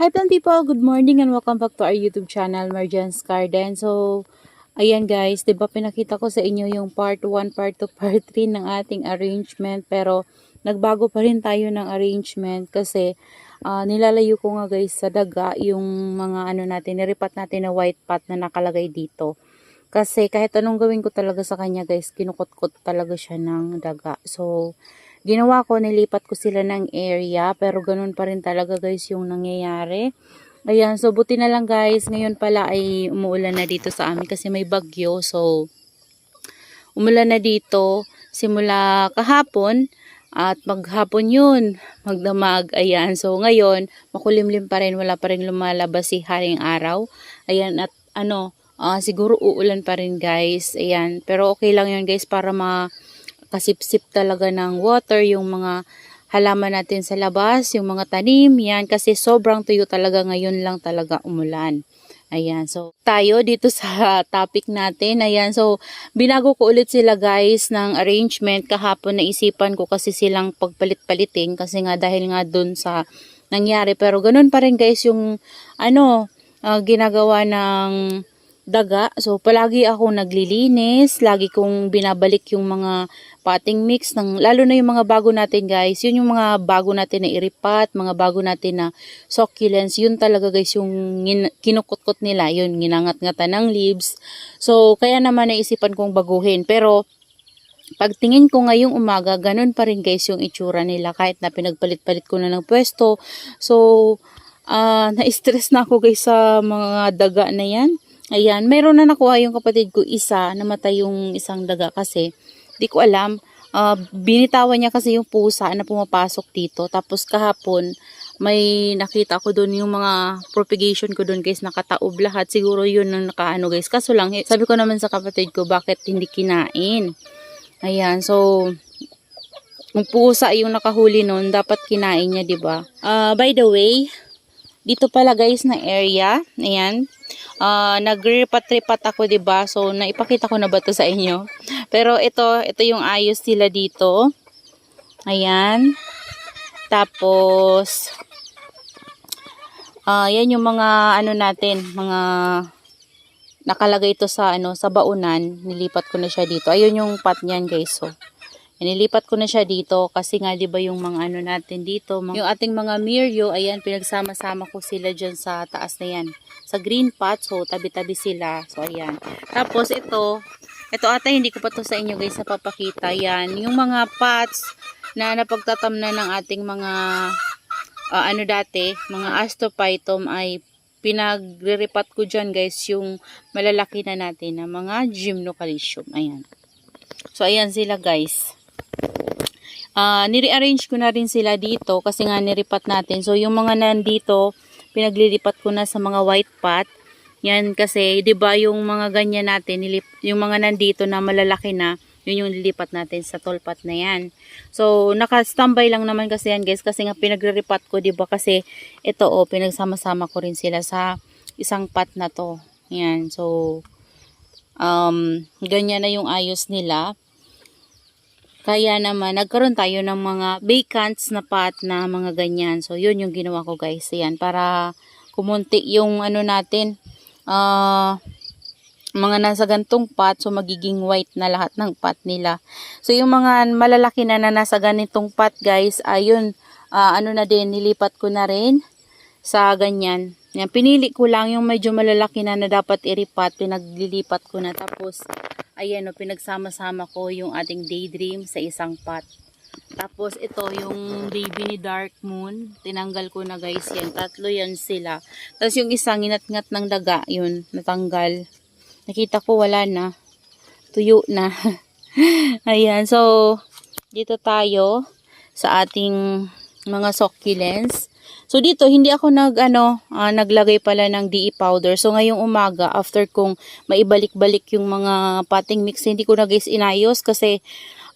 Hi plant people, good morning and welcome back to our YouTube channel, Marjan's Garden. So, ayan guys, 'di ba pinakita ko sa inyo yung part 1, part 2, part 3 ng ating arrangement pero nagbago pa rin tayo ng arrangement kasi ah, nilalayo ko nga guys sa daga yung mga ano natin, niripat natin na white pot na nakalagay dito. Kasi kahit anong gawin ko talaga sa kanya guys, kinukot-kot talaga siya ng daga. So, ginawa ko, nilipat ko sila ng area, pero ganun pa rin talaga guys yung nangyayari. Ayan, so buti na lang guys, ngayon pala ay umuulan na dito sa amin kasi may bagyo. So, umulan na dito simula kahapon at maghapon yun, magdamag. Ayan, so ngayon, makulimlim pa rin, wala pa rin lumalabas si Haring Araw. Ayan, at ano, ah, siguro uulan pa rin guys. Ayan, pero okay lang yun guys para ma kasipsip talaga ng water yung mga halaman natin sa labas, yung mga tanim, yan, kasi sobrang tuyo talaga ngayon lang talaga umulan. Ayan, so tayo dito sa topic natin. Ayan, so binago ko ulit sila guys ng arrangement kahapon naisipan ko kasi silang pagpalit-palitin kasi nga dahil nga dun sa nangyari. Pero ganun pa rin guys yung ano, ah, ginagawa ng daga. So, palagi ako naglilinis, lagi kong binabalik yung mga potting mix ng lalo na yung mga bago natin guys. Yun yung mga bago natin na iripat, mga bago natin na succulents. Yun talaga guys yung kinukot-kot nila, yun ginangat-ngatan ng leaves. So, kaya naman naisipan kong baguhin. Pero pagtingin ko ngayong umaga, ganun pa rin guys yung itsura nila kahit na pinagpalit-palit ko na ng pwesto. So, ah na-stress na ako guys sa mga daga na yan. Ayan, meron na nakuha yung kapatid ko isa, namatay yung isang daga kasi, di ko alam, ah, binitawan niya kasi yung pusa na pumapasok dito. Tapos kahapon, may nakita ko doon yung mga propagation ko doon guys, nakataob lahat. Siguro yun ang nakaano guys. Kaso lang, eh, sabi ko naman sa kapatid ko, bakit hindi kinain? Ayan, so, kung pusa yung nakahuli noon, dapat kinain niya, di ba? Ah, by the way, dito pala guys na area, ayan, ah nagripat-ripat ako, ba? So naipakita ko na ba 'to sa inyo? Pero ito, ito yung ayos nila dito. Ayan. Tapos ah yan yung mga ano natin, mga nakalagay ito sa ano sa baunan, nilipat ko na siya dito. Ayun yung pot niyan, guys. So Nilipat ko na siya dito kasi nga 'di ba yung mga ano natin dito, yung ating mga miryo, ayan pinagsama-sama ko sila diyan sa taas na 'yan. Sa green pot, so tabi-tabi sila. So ayan. Tapos ito, ito ata hindi ko pa to sa inyo guys napapakita. Yan, yung mga pots na napagtatamnan ng ating mga ah, ano dati, mga astrophytum ay pinagre-repat ko dyan guys yung malalaki na natin na mga gymnocalcium. Ayan. So, ayan sila guys. Ah, nire-arrange ko na rin sila dito kasi nga niripat natin. So, yung mga nandito, pinaglilipat ko na sa mga white pot. Yan kasi, 'di ba yung mga ganyan natin, nilip, yung mga nandito na malalaki na, yun yung lilipat natin sa tall pot na yan. So, naka-standby lang naman kasi yan guys kasi nga pinagre-repat ko, 'di ba? Kasi ito oh, pinagsama-sama ko rin sila sa isang pot na to. Yan. So, um, ganyan na yung ayos nila. Kaya naman, nagkaroon tayo ng mga vacants na pot na mga ganyan. So, yun yung ginawa ko guys. Ayan, para kumunti yung ano natin, ah, mga nasa gantong pot, so magiging white na lahat ng pot nila. So, yung mga malalaki na na nasa ganitong pot guys, ayun, ah, ano na din, nilipat ko na rin sa ganyan. Yan, pinili ko lang yung medyo malalaki na na dapat iripat, pinaglilipat ko na. Tapos, ayan o, pinagsama-sama ko yung ating daydream sa isang pot. Tapos, ito yung baby ni Dark Moon. Tinanggal ko na guys yan. Tatlo yan sila. Tapos, yung isang inat-ngat ng daga, yun, natanggal. Nakita ko wala na. Tuyo na. ayan, so, dito tayo sa ating mga succulents. So dito hindi ako nag ano ah, naglagay pala ng DE powder. So ngayong umaga after kong maibalik-balik yung mga potting mix hindi ko na guys inayos kasi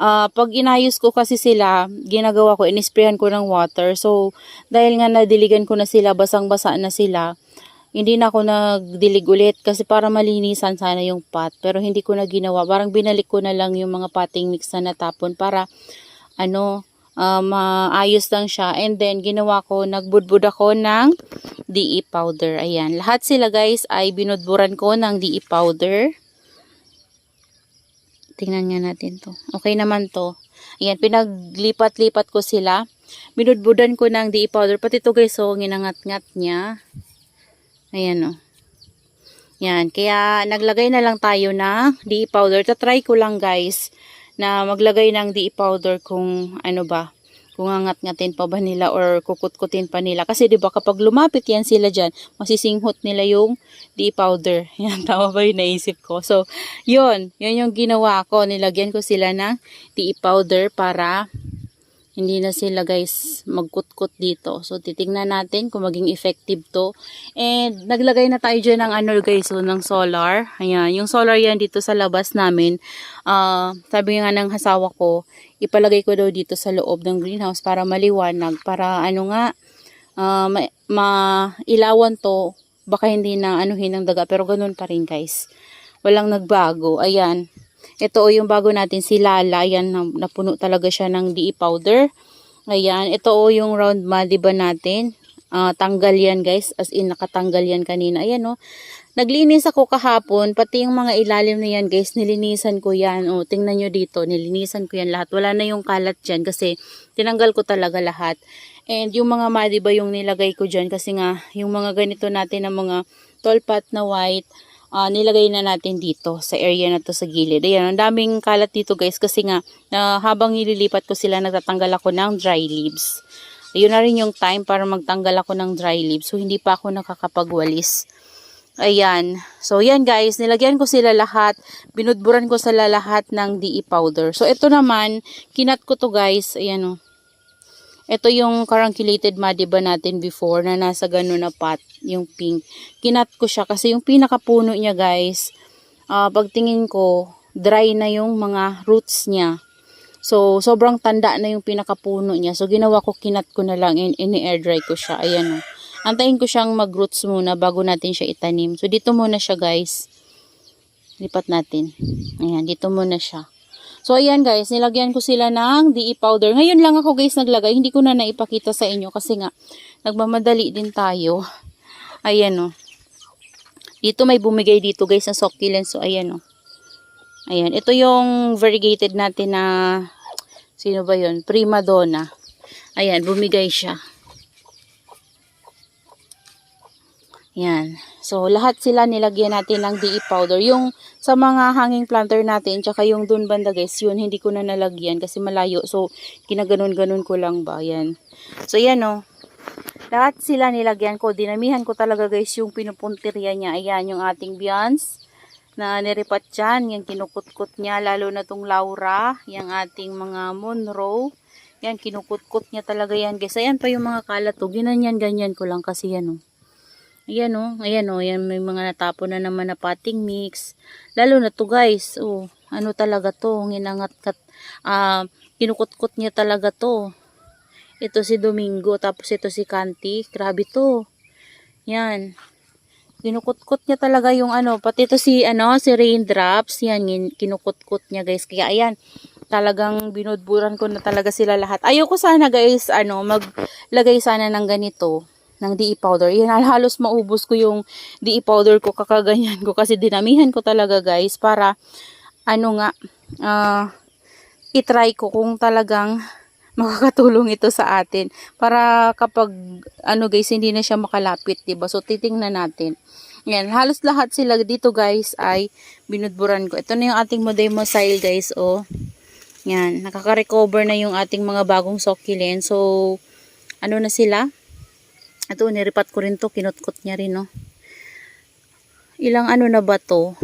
ah, pag inayos ko kasi sila ginagawa ko inisprayan ko ng water. So dahil nga nadiligan ko na sila basang-basa na sila hindi na ako nagdilig ulit kasi para malinisan sana yung pot pero hindi ko na ginawa parang binalik ko na lang yung mga potting mix na natapon para ano ah, maayos lang siya and then ginawa ko nagbudbud ako ng DE powder. Ayan. Lahat sila guys ay binudburan ko ng DE powder. Tingnan nga natin to. Okay naman to. Ayan, pinaglipat-lipat ko sila. Binudbudan ko ng DE powder. Pati to guys, so, ginangat-ngat niya. Ayan o. Yan, kaya naglagay na lang tayo ng DE powder. Tatry ko lang guys na maglagay ng DE powder kung ano ba, kung angat-ngatin pa ba nila or kukut-kutin pa nila. Kasi 'di ba kapag lumapit yan sila diyan, masisinghot nila yung DE powder. Yan, tama ba yung naisip ko? So, yun, yun yung ginawa ko. Nilagyan ko sila ng DE powder para hindi na sila guys magkutkot dito. So, titingnan natin kung maging effective to. And, naglagay na tayo dyan ng ano guys, so, ng solar. Ayan, yung solar yan dito sa labas namin. Ah, sabi nga ng hasawa ko, ipalagay ko daw dito sa loob ng greenhouse para maliwanag. Para ano nga, ah, ma, mailawan to. Baka hindi na anuhin ng daga. Pero ganun pa rin guys. Walang nagbago. Ayan. Ito o yung bago natin, si Lala. Ayan, na- napuno talaga siya ng DE powder. Ayan, ito o yung round madiba natin. Ah, tanggal yan guys, as in nakatanggal yan kanina. Ayan o, naglinis ako kahapon, pati yung mga ilalim na yan guys, nilinisan ko yan. O, tingnan nyo dito, nilinisan ko yan lahat. Wala na yung kalat dyan kasi tinanggal ko talaga lahat. And yung mga madiba yung nilagay ko dyan kasi nga, yung mga ganito natin na mga tall pot na white, ah, nilagay na natin dito sa area na to sa gilid. Ayan, ang daming kalat dito guys kasi nga na habang nililipat ko sila nagtatanggal ako ng dry leaves. Ayun na rin yung time para magtanggal ako ng dry leaves. So, hindi pa ako nakakapagwalis. Ayan. So, yan guys. Nilagyan ko sila lahat. Binudburan ko sila lahat ng DE powder. So, ito naman, kinat ko to guys. Ayan o. Ito yung carangulated madiba natin before na nasa ganun na pot, yung pink. Kinat ko siya kasi yung pinakapuno niya guys, ah, pagtingin ko, dry na yung mga roots niya. So, sobrang tanda na yung pinakapuno niya. So, ginawa ko, kinat ko na lang and ini-air dry ko siya. Ayan o. Antayin ko siyang mag-roots muna bago natin siya itanim. So, dito muna siya guys. Lipat natin. Ayan, dito muna siya. So, ayan guys, nilagyan ko sila ng DE powder. Ngayon lang ako guys naglagay. Hindi ko na naipakita sa inyo kasi nga, nagmamadali din tayo. Ayan o. Dito may bumigay dito guys na succulent. So, ayan o. Ayan, ito yung variegated natin na, sino ba yun? Prima Donna. Ayan, bumigay siya. Yan. So, lahat sila nilagyan natin ng DE powder. Yung sa mga hanging planter natin, tsaka yung dun banda guys, yun, hindi ko na nalagyan kasi malayo. So, kinaganon-ganon ko lang ba. Yan. So, yan o. Lahat sila nilagyan ko. Dinamihan ko talaga guys yung pinupuntirya niya. Ayan, yung ating Beyonce na niripat dyan. Yung kinukutkot niya, lalo na tong Laura. Yung ating mga Monroe. Yan, kinukutkot niya talaga yan guys. Ayan pa yung mga kalat to. Ginanyan-ganyan ko lang kasi yan o. Ayan o, ayan o, ayan may mga natapon na naman na potting mix. Lalo na to guys, oh, ano talaga to, nginangat kat, ah, kinukutkot niya talaga to. Ito si Domingo, tapos ito si Kanti, grabe to. Yan. Kinukutkot niya talaga yung ano, pati ito si, ano, si Raindrops, yan, kinukutkot niya guys. Kaya ayan, talagang binudburan ko na talaga sila lahat. Ayoko sana guys, ano, maglagay sana ng ganito ng DE powder. Yan, halos maubos ko yung DE powder ko, kakaganyan ko kasi dinamihan ko talaga guys para ano nga, ah, itry ko kung talagang makakatulong ito sa atin. Para kapag ano guys hindi na siya makalapit 'di ba? So titingnan natin. Yan halos lahat sila dito guys ay binudburan ko. Ito na yung ating modemosile guys oh yan nakaka-recover na yung ating mga bagong succulent so ano na sila ito, niripat ko rin to. Kinutkot niya rin, no. Ilang ano na ba to?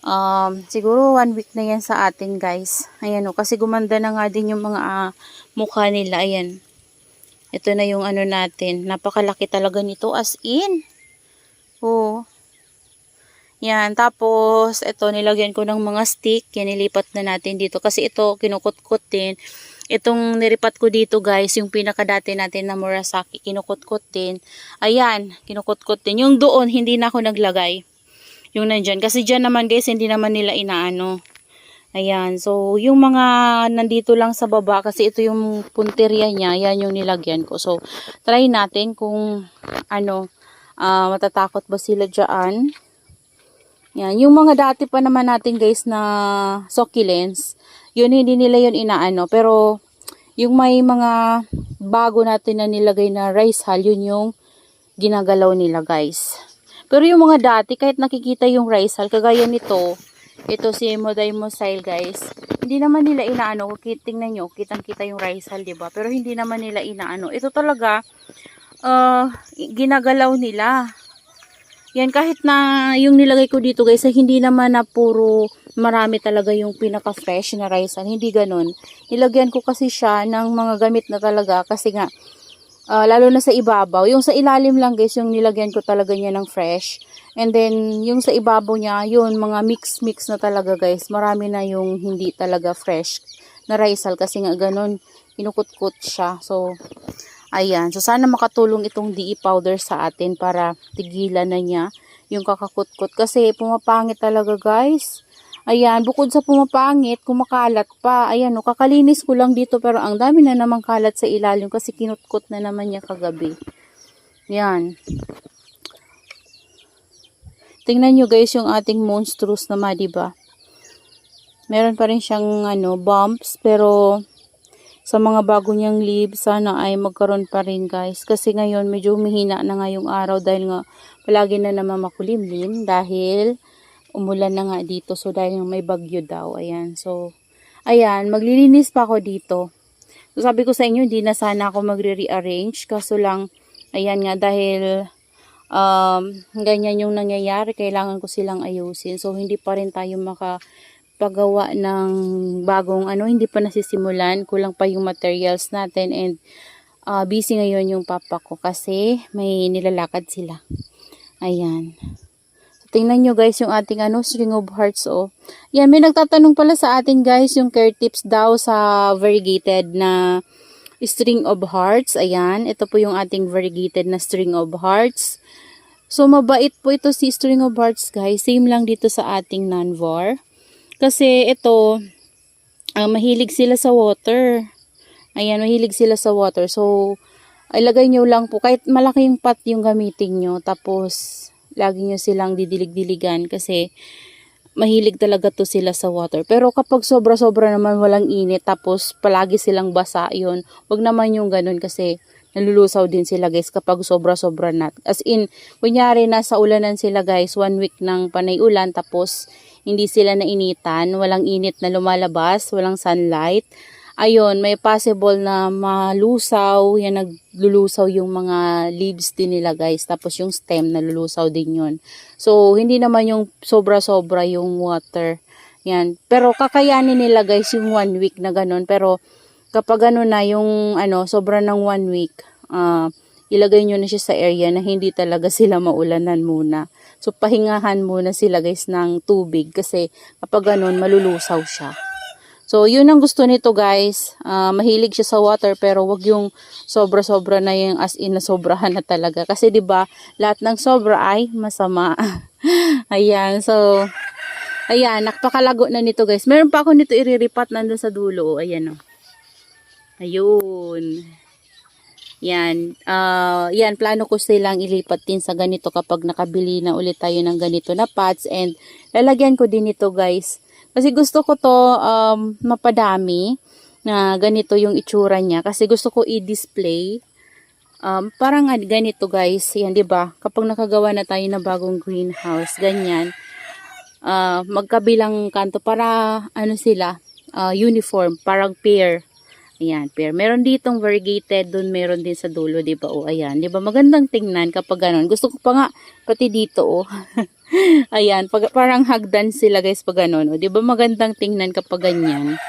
Um, siguro one week na yan sa atin, guys. Ayan, no. Kasi gumanda na nga din yung mga ah, mukha nila. Ayan. Ito na yung ano natin. Napakalaki talaga nito. As in. Oh. Yan. Tapos, ito, nilagyan ko ng mga stick. Yan, nilipat na natin dito. Kasi ito, kinukutkot din. Itong niripat ko dito guys, yung pinakadati natin na Murasaki, kinukutkot din. Ayan, kinukutkot din. Yung doon, hindi na ako naglagay. Yung nandyan. Kasi dyan naman guys, hindi naman nila inaano. Ayan, so yung mga nandito lang sa baba kasi ito yung punteriya niya, yan yung nilagyan ko. So try natin kung ano, ah, matatakot ba sila dyan. Yan, yung mga dati pa naman natin guys na succulents, yun hindi nila yun inaano. Pero yung may mga bago natin na nilagay na rice hull, yun yung ginagalaw nila guys. Pero yung mga dati, kahit nakikita yung rice hull, kagaya nito, ito si Moday Mosile guys. Hindi naman nila inaano, tingnan nyo, kitang-kita yung rice hull, 'di ba? Pero hindi naman nila inaano. Ito talaga uh, ginagalaw nila. Yan kahit na yung nilagay ko dito guys, hindi naman na puro marami talaga yung pinaka-fresh na rice. Hindi ganun. Nilagyan ko kasi siya ng mga gamit na talaga kasi nga ah, lalo na sa ibabaw. Yung sa ilalim lang guys, yung nilagyan ko talaga niya ng fresh. And then, yung sa ibabaw niya, yun, mga mix-mix na talaga guys. Marami na yung hindi talaga fresh na hull kasi nga ganun, kinukut-kut siya. So, ayan. So, sana makatulong itong DE powder sa atin para tigilan na niya yung kakakut-kut. Kasi pumapangit talaga guys. Ayan, bukod sa pumapangit, kumakalat pa. Ayan, no, kakalinis ko lang dito pero ang dami na namang kalat sa ilalim kasi kinutkot na naman niya kagabi. Yan. Tingnan nyo guys yung ating monstrous na di ba? Meron pa rin siyang ano, bumps pero sa mga bago niyang leaves sana ay magkaroon pa rin guys. Kasi ngayon medyo humihina na nga yung araw dahil nga palagi na naman makulimlim dahil umulan na nga dito. So dahil may bagyo daw. Ayan. So ayan, maglilinis pa ako dito. So sabi ko sa inyo, hindi na sana ako magre-rearrange. Kaso lang, ayan nga dahil um, ganyan yung nangyayari, kailangan ko silang ayusin. So, hindi pa rin tayo makapagawa ng bagong ano, hindi pa nasisimulan, kulang pa yung materials natin and uh, busy ngayon yung papa ko kasi may nilalakad sila. Ayan. So, tingnan nyo guys yung ating ano, string of hearts oh. Yan, may nagtatanong pala sa atin guys yung care tips daw sa variegated na string of hearts. Ayan, ito po yung ating variegated na string of hearts. So, mabait po ito si string of hearts guys. Same lang dito sa ating nanvar. Kasi ito, ah, mahilig sila sa water. Ayan, mahilig sila sa water. So, ilagay nyo lang po. Kahit malaking pot yung gamitin nyo. Tapos, lagi nyo silang didilig-diligan. Kasi, mahilig talaga to sila sa water. Pero kapag sobra-sobra naman walang init, tapos palagi silang basa, yun, wag naman yung ganun kasi nalulusaw din sila guys kapag sobra-sobra na. As in, kunyari nasa ulanan sila guys, one week ng panay ulan, tapos hindi sila nainitan, walang init na lumalabas, walang sunlight. Ayun, may possible na malusaw, yan naglulusaw yung mga leaves din nila guys, tapos yung stem nalulusaw din yun. So, hindi naman yung sobra-sobra yung water. Yan. Pero kakayanin nila guys yung one week na ganun. Pero kapag ano na yung ano, sobra ng one week, ah ilagay nyo na siya sa area na hindi talaga sila maulanan muna. So, pahingahan muna sila guys ng tubig kasi kapag ganun, malulusaw siya. So, yun ang gusto nito guys. Ah, mahilig siya sa water pero wag yung sobra-sobra na yung as in na sobrahan na talaga. Kasi ba lahat ng sobra ay masama. ayan, so, ayan, nakapakalago na nito guys. Meron pa ako nito iriripat nandun sa dulo. oh. Ayan o. Ayun. Yan. ah yan, plano ko silang ilipat din sa ganito kapag nakabili na ulit tayo ng ganito na pots. And lalagyan ko din ito guys. Kasi gusto ko to um, mapadami na ganito yung itsura niya. Kasi gusto ko i-display. Um, parang ganito guys. Yan, di ba? Kapag nakagawa na tayo ng bagong greenhouse, ganyan. ah magkabilang kanto para ano sila, ah, uniform, parang pair. Ayan, pair. Meron ditong variegated, dun meron din sa dulo, di ba? O, ayan, di ba? Magandang tingnan kapag ganun. Gusto ko pa nga, pati dito, oh. ayan, pag, parang hagdan sila, guys, pag ganun. O, di ba? Magandang tingnan kapag ganyan.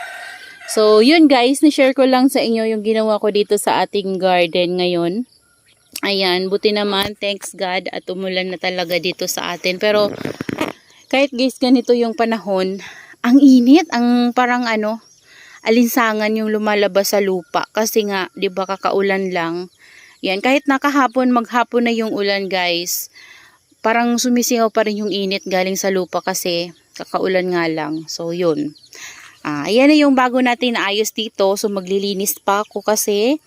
So, yun guys, ni-share ko lang sa inyo yung ginawa ko dito sa ating garden ngayon. Ayan, buti naman, thanks God, at umulan na talaga dito sa atin. Pero, kahit guys, ganito yung panahon, ang init, ang parang ano, alinsangan yung lumalabas sa lupa kasi nga 'di ba kakaulan lang. Yan kahit nakahapon maghapon na yung ulan guys. Parang sumisingaw pa rin yung init galing sa lupa kasi Kakaulan nga lang. So, yun. Ah, ayan na yung bago natin na ayos dito. So, maglilinis pa ako kasi,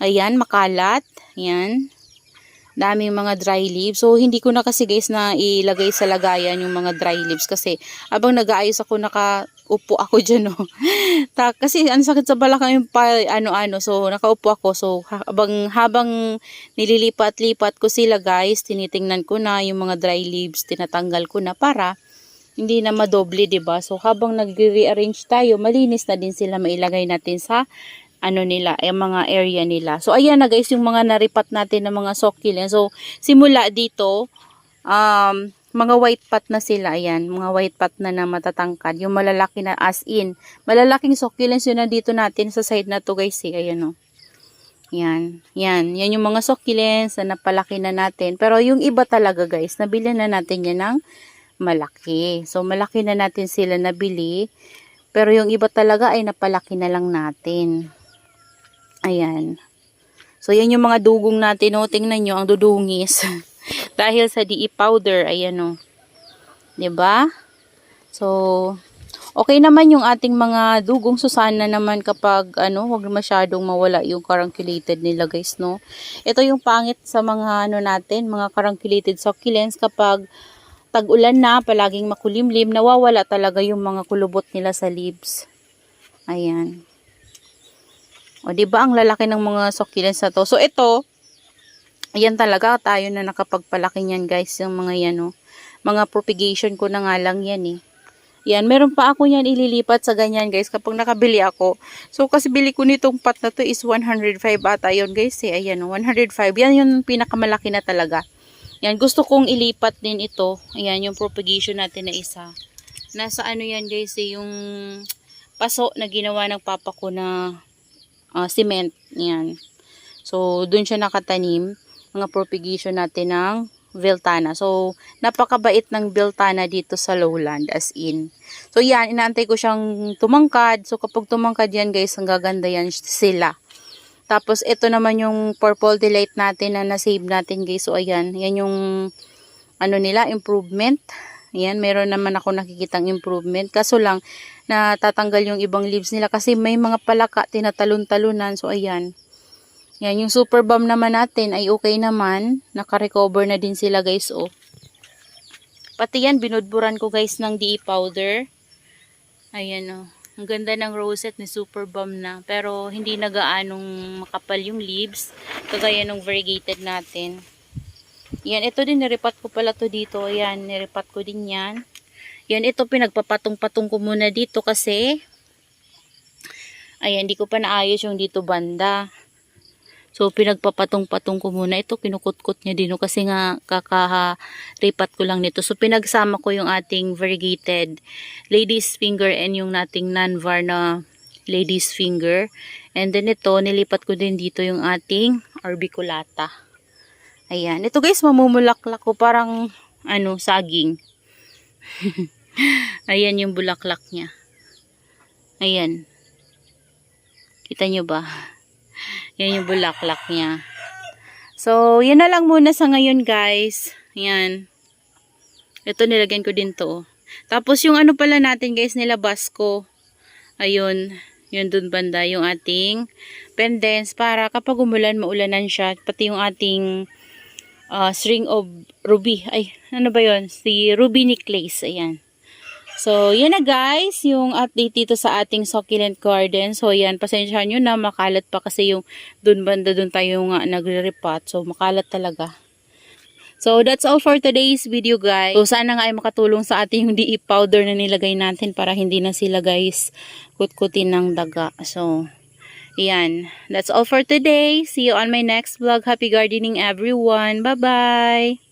ayan, makalat. Ayan. Daming mga dry leaves. So, hindi ko na kasi guys na ilagay sa lagayan yung mga dry leaves kasi habang nag-aayos ako, nakaupo ako dyan, no. Ta kasi ang sakit sa balakang yung ano-ano. So, nakaupo ako. So, habang, habang nililipat-lipat ko sila guys, tinitingnan ko na yung mga dry leaves, tinatanggal ko na para hindi na madoble, ba? So habang nagre-rearrange tayo, malinis na din sila mailagay natin sa ano nila, yung mga area nila. So ayan na guys, yung mga naripat natin ng mga succulent. So simula dito, um mga white pot na sila, ayan, mga white pot na na matatangkad, yung malalaki na as in, malalaking succulents yun na dito natin sa side na to guys, eh, ayan o. Yan, yan, yan yung mga succulents na napalaki na natin. Pero yung iba talaga guys, nabili na natin yan ng malaki. So, malaki na natin sila nabili. Pero yung iba talaga ay napalaki na lang natin. Ayan. So, yan yung mga dugong natin. O, tingnan nyo, ang dudungis. Dahil sa DE powder, ayan o. 'Di ba? So, okay naman yung ating mga dugong susana naman kapag ano, wag masyadong mawala yung carangulated nila guys, no. Ito yung pangit sa mga ano natin, mga carangulated succulents kapag tag-ulan na, palaging makulimlim, nawawala talaga yung mga kulubot nila sa leaves. Ayan. O, di ba ang lalaki ng mga succulents na to? So, ito, ayan talaga, tayo na nakapagpalaki niyan guys, yung mga yan, oh. Mga propagation ko na nga lang yan, eh. Yan, meron pa ako yan ililipat sa ganyan guys kapag nakabili ako. So kasi bili ko nitong pot na to is 105 ata yun guys eh. Ayan, 105. Yan yung pinakamalaki na talaga. Yan, gusto kong ilipat din ito. Ayan, yung propagation natin na isa. Nasa ano yan guys eh, yung paso na ginawa ng papa ko na ah, cement. Yan. So, dun siya nakatanim. Mga propagation natin ng Viltana. So, napakabait ng Viltana dito sa lowland as in. So, yan, inaantay ko siyang tumangkad. So, kapag tumangkad yan guys, ang gaganda yan sila. Tapos, ito naman yung purple delight natin na na-save natin guys. So, ayan. Yan yung ano nila, improvement. Ayan, meron naman ako nakikitang improvement. Kaso lang, natatanggal yung ibang leaves nila kasi may mga palaka tinatalon-talunan. So, ayan. Yan, yung super bomb naman natin ay okay naman. Naka-recover na din sila guys, oh. Pati yan, binudburan ko guys ng DE powder. Ayan, oh. Ang ganda ng rosette ni super bomb na. Pero, hindi na gaanong makapal yung leaves. Kagaya ng variegated natin. Yan, ito din, niripat ko pala to dito. Ayan, niripat ko din yan. Yan, ito pinagpapatong-patong ko muna dito kasi ayan, hindi ko pa naayos yung dito banda. So, pinagpapatong-patong ko muna. Ito, kinukutkot niya din. no, Kasi nga, kakaripat ko lang nito. So, pinagsama ko yung ating variegated ladies finger and yung nating non-var na ladies finger. And then ito, nilipat ko din dito yung ating orbiculata. Ayan. Ito guys, mamumulaklak ko. Parang, ano, saging. Ayan yung bulaklak niya. Ayan. Kita nyo ba? Yan yung bulaklak niya. So, yun na lang muna sa ngayon, guys. Yan. Ito, nilagyan ko din to. Tapos, yung ano pala natin, guys, nilabas ko. Ayun. Yun dun banda, yung ating pendants para kapag umulan, maulanan siya. Pati yung ating uh, string of ruby. Ay, ano ba yun? Si ruby necklace. Ayan. So, yan na guys, yung update dito sa ating succulent garden. So, yan, pasensya nyo na makalat pa kasi yung dun banda dun tayo nga nagre-repot. So, makalat talaga. So, that's all for today's video guys. So, sana nga ay makatulong sa ating yung DE powder na nilagay natin para hindi na sila guys kutkutin ng daga. So, yan. That's all for today. See you on my next vlog. Happy gardening everyone. Bye-bye!